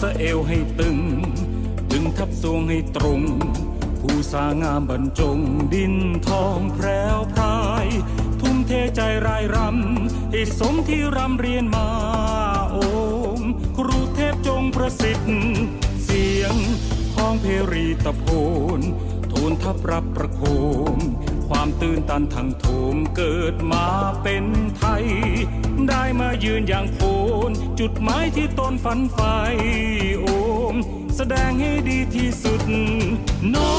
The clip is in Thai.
สะเอวให้ตึง ดึงทับสวงให้ตรง ผู้สางามบรรจงดินทองแพรวพราย ทุ่มเทใจรายรำให้สมที่รำเรียนมาโอมครูเทพจงประสิทธิ์ เสียงของเพรีตะโพนทูลทับรับประโคม ความตื่นตันทางโถมเกิดมาเป็น นอย่างโพนจุดหมายที่ตนฝันใฝ่โอม แสดงให้ดีที่สุดน้อ